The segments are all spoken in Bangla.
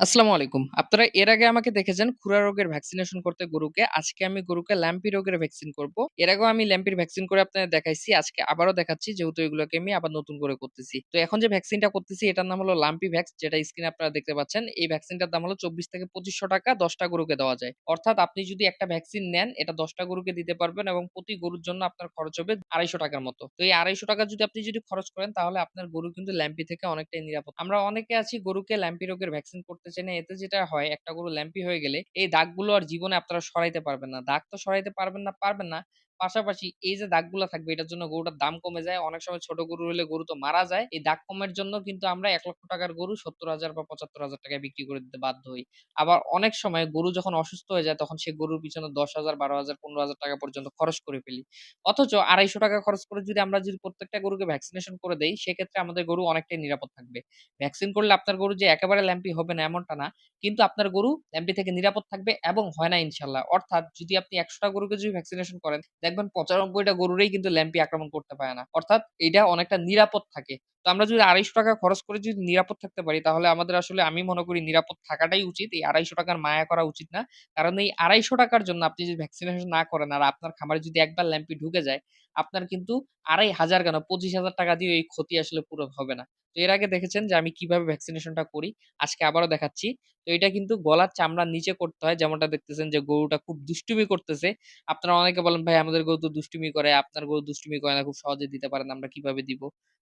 আসসালামু আলাইকুম। আপনারা এর আগে আমাকে দেখেছেন খুরা রোগের ভ্যাকসিনেশন করতে গরুকে। আজকে আমি গরুকে ল্যাম্পি রোগের ভ্যাকসিন করব। এর আগেও আমি ল্যাম্পির ভ্যাকসিন করে আপনাদের দেখাইছি। আজকে আবারও দেখাচ্ছি যেহেতু এগুলোকে আমি আবার নতুন করে করতেছি। তো এখন যে ভ্যাকসিনটা করতেছি, এটার নাম হলো লাম্পি ভ্যাক্স যেটা স্ক্রিনে আপনারা দেখতে পাচ্ছেন। এই ভ্যাকসিনটার দাম হলো ২৪ থেকে ২৫০০ টাকা ১০ টা গরুকে দেওয়া যায়। অর্থাৎ আপনি যদি একটা ভ্যাকসিন নেন, এটা ১০ টা গরুকে দিতে পারবেন এবং প্রতি গরুর জন্য আপনার খরচ হবে ২৫০ টাকার মতো। তো এই ২৫০ টাকা যদি আপনি যদি খরচ করেন, তাহলে আপনার গরু কিন্তু ল্যাম্পি থেকে অনেকটাই নিরাপদ। আমরা অনেকে আছি গরুকে ল্যাম্পি রোগের ভ্যাকসিন করতে চাই না। এতে যেটা হয় একটা গরু ল্যাম্পি হয়ে গেলে এই দাগগুলো আর জীবনে আপনারা সরাইতে পারবেন না। দাগ তো সরাইতে পারবেন না, পারবেন না। পাশাপাশি এই যে দাগগুলা থাকবে এটার জন্য গরুটার দাম কমে যায়। অনেক সময় ছোট গরু হলে গরু তো মারা যায়। এই দাগ কমের জন্য কিন্তু আমরা ৳১,০০,০০০ টাকার গরু ৭০,০০০ বা ৳৭৫,০০০ টাকায় বিক্রি করে দিতে বাধ্য হই। আবার অনেক সময় গরু যখন অসুস্থ হয়ে যায় তখন সে গরুর পিছনে ১০,০০০, ১২,০০০, ১৫,০০০ টাকা পর্যন্ত খরচ করে ফেলি। অথচ ৳২৫০ টাকা খরচ করে যদি আমরা যদি প্রত্যেকটা গরুকে ভ্যাকসিনেশন করে দেই সেক্ষেত্রে আমাদের গরু অনেকটাই নিরাপদ থাকবে। ভ্যাকসিন করলে আপনার গরু যে একেবারে ল্যাম্পি হবে না এমনটা না। কিন্তু আপনার গরু ল্যাম্পি থেকে নিরাপদ থাকবে এবং হয় না ইনশাআল্লাহ। অর্থাৎ যদি আপনি ১০০ টা গরুকে যদি ভ্যাকসিনেশন করেন দেখবেন ৯৫ টা গরুরই কিন্তু ল্যাম্পি আক্রমণ করতে পারে না। অর্থাৎ এটা অনেকটা নিরাপদ থাকে। তো আমরা যদি ৳২৫০ টাকা খরচ করে যদি নিরাপদ থাকতে পারি তাহলে আমাদের আসলে আমি মনে করি নিরাপদ থাকাটাই উচিত। এই ৳২৫০ টাকার মায়া করা উচিত না। কারণ এই ৳২৫০ টাকার জন্য আপনি যদি ভ্যাকসিনেশন না করেন আর আপনার খামারে যদি একবার ল্যাম্পি ঢুকে যায়, আপনার কিন্তু ২৫০০ কেন ৳২৫,০০০ টাকা দিয়েও এই ক্ষতি আসলে পূরণ হবে না। তো এর আগে দেখেছেন যে আমি কীভাবে ভ্যাকসিনেশনটা করি। আজকে আবারও দেখাচ্ছি। তো এটা কিন্তু গলার চামড়ার নিচে করতে হয়। যেমনটা দেখতেছেন যে গরুটা খুব দুষ্টুমি করতেছে। আপনারা অনেকে বলেন, "ভাই আমাদের গরু তো দুষ্টুমি করে। আপনার গরু দুষ্টুমি করে না। খুব সহজে দিতে পারেন। আমরা কীভাবে দিব?"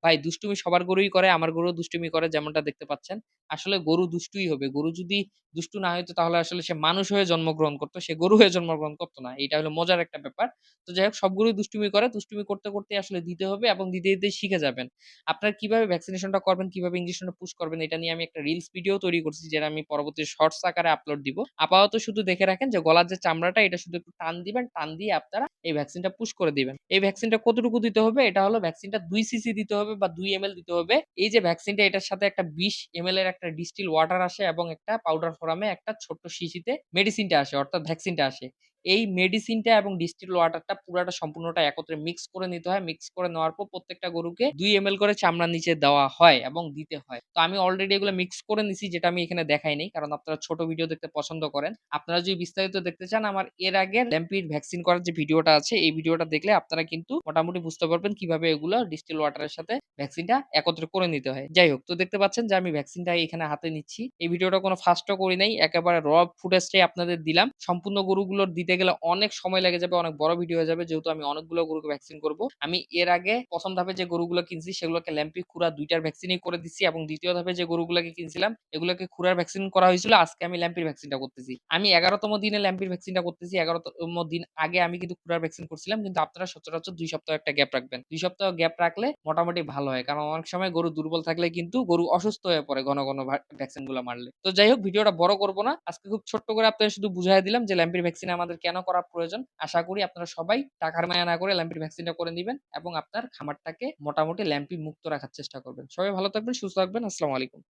ভাই দুষ্টুমি সবার গরুই করে। আমার গরুও দুষ্টুমি করে যেমনটা দেখতে পাচ্ছেন। আসলে গরু দুষ্টুই হবে। গরু যদি দুষ্টু না হইতো তাহলে আসলে সে মানুষ হয়ে জন্মগ্রহণ করত। সে গরু হয়ে জন্মগ্রহণ করত না। এটা হলো মজার একটা ব্যাপার। তো যাই হোক সব গরুই দুষ্টুমি করে। দুষ্টুমি করতে, করতেই আসলে দিতে হবে এবং দিতে, দিতেই শিখে যাবেন। আপনারা কীভাবে ভ্যাকসিনেশনটা করবেন, কীভাবে ইনজেকশনটা পুশ করবেন এটা নিয়ে আমি একটা রিলস ভিডিও তৈরি করছি যেটা আমি পরবর্তী শর্টস আকারে আপলোড দিব। আপাতত শুধু দেখে রাখেন যে গলার যে চামড়াটা এটা শুধু একটু টান দিবেন। টান দিয়ে আপনারা এই ভ্যাকসিনটা পুশ করে দিবেন। এই ভ্যাকসিনটা কতটুকু দিতে হবে? এটা হলো ভ্যাকসিনটা ২ সিসি দিতে হবে বা দুই এম দিতে হবে। এই যে ভ্যাকসিনটা এটার সাথে একটা বিশ এম এর একটা ডিস্টিল ওয়াটার আসে এবং একটা পাউডার ফর্মে একটা ছোট্ট শিশিতে মেডিসিনটা আসে, অর্থাৎ ভ্যাকসিনটা আসে। এই মেডিসিনটা এবং ডিস্টিল ওয়াটারটা পুরাটা সম্পূর্ণটা একত্রে মিক্স করে নিতে হয়। মিক্স করে নেওয়ার পর প্রত্যেকটা গরুকে দুই এমএল করে চামড়ার নিচে দেওয়া হয় এবং দিতে হয়। তো আমি অলরেডি এগুলো মিক্স করে নিছি যেটা আমি এখানে দেখাই নাই। কারণ আপনারা ছোট ভিডিও দেখতে পছন্দ করেন। আপনারা যদি বিস্তারিত দেখতে চান, আমার এর আগে ল্যাম্পির ভ্যাকসিন করার যে ভিডিওটা আছে, এই ভিডিওটা দেখলে আপনারা কিন্তু মোটামুটি বুঝতে পারবেন কীভাবে এগুলো ডিস্টিল ওয়াটারের সাথে ভ্যাকসিনটা একত্রে করে নিতে হয়। যাই হোক, তো দেখতে পাচ্ছেন যে আমি ভ্যাকসিনটা এখানে হাতে নিচ্ছি। এই ভিডিওটা কোনো ফাস্টও করি নাই। একেবারে র ফুটেজটাই আপনাদের দিলাম। সম্পূর্ণ গরুগুলোর দিতে গেলে অনেক সময় লেগে যাবে, অনেক বড় ভিডিও হয়ে যাবে যেহেতু আমি অনেকগুলো গরুকে ভ্যাকসিন করব। আমি এর আগে ১ম ধাপে যে গরুগুলো কিনছি সেগুলোকে ল্যাম্পি, খুরা ২ টার ভ্যাকসিনই করে দিছি এবং ২য় ধাপে যে গরুগুলোকে কিনছিলাম এগুলোকে খুরার ভ্যাকসিন করা হয়েছিল। আজকে আমি ল্যাম্পির ভ্যাকসিনটা করতেছি। আমি ১১ তম দিনে ল্যাম্পির ভ্যাকসিনটা করতেছি। ১১ তম দিন আগে আমি কিন্তু খুরার ভ্যাকসিন করছিলাম। কিন্তু আপনারা সচরাচর দুই সপ্তাহ একটা গ্যাপ রাখবেন। দুই সপ্তাহ গ্যাপ রাখলে মোটামুটি ভালো হয়। কারণ অনেক সময় গরু দুর্বল থাকলে কিন্তু গরু অসুস্থ হয়ে পড়ে ঘন, ঘন ভ্যাকসিনগুলা মারলে। তো যাই হোক ভিডিওটা বড় করব না। আজকে খুব ছোট্ট করে আপনাদের শুধু বুঝাই দিলাম যে ল্যাম্পির ভ্যাকসিন আমাদের কেন করা প্রয়োজন। আশা করি আপনারা সবাই টাকার মায়া না করে ল্যাম্পির ভ্যাকসিনটা করে নেবেন এবং আপনার খামারটাকে মোটামুটি ল্যাম্পি মুক্ত রাখার চেষ্টা করবেন। সবাই ভালো থাকবেন, সুস্থ থাকবেন। আসসালামু আলাইকুম।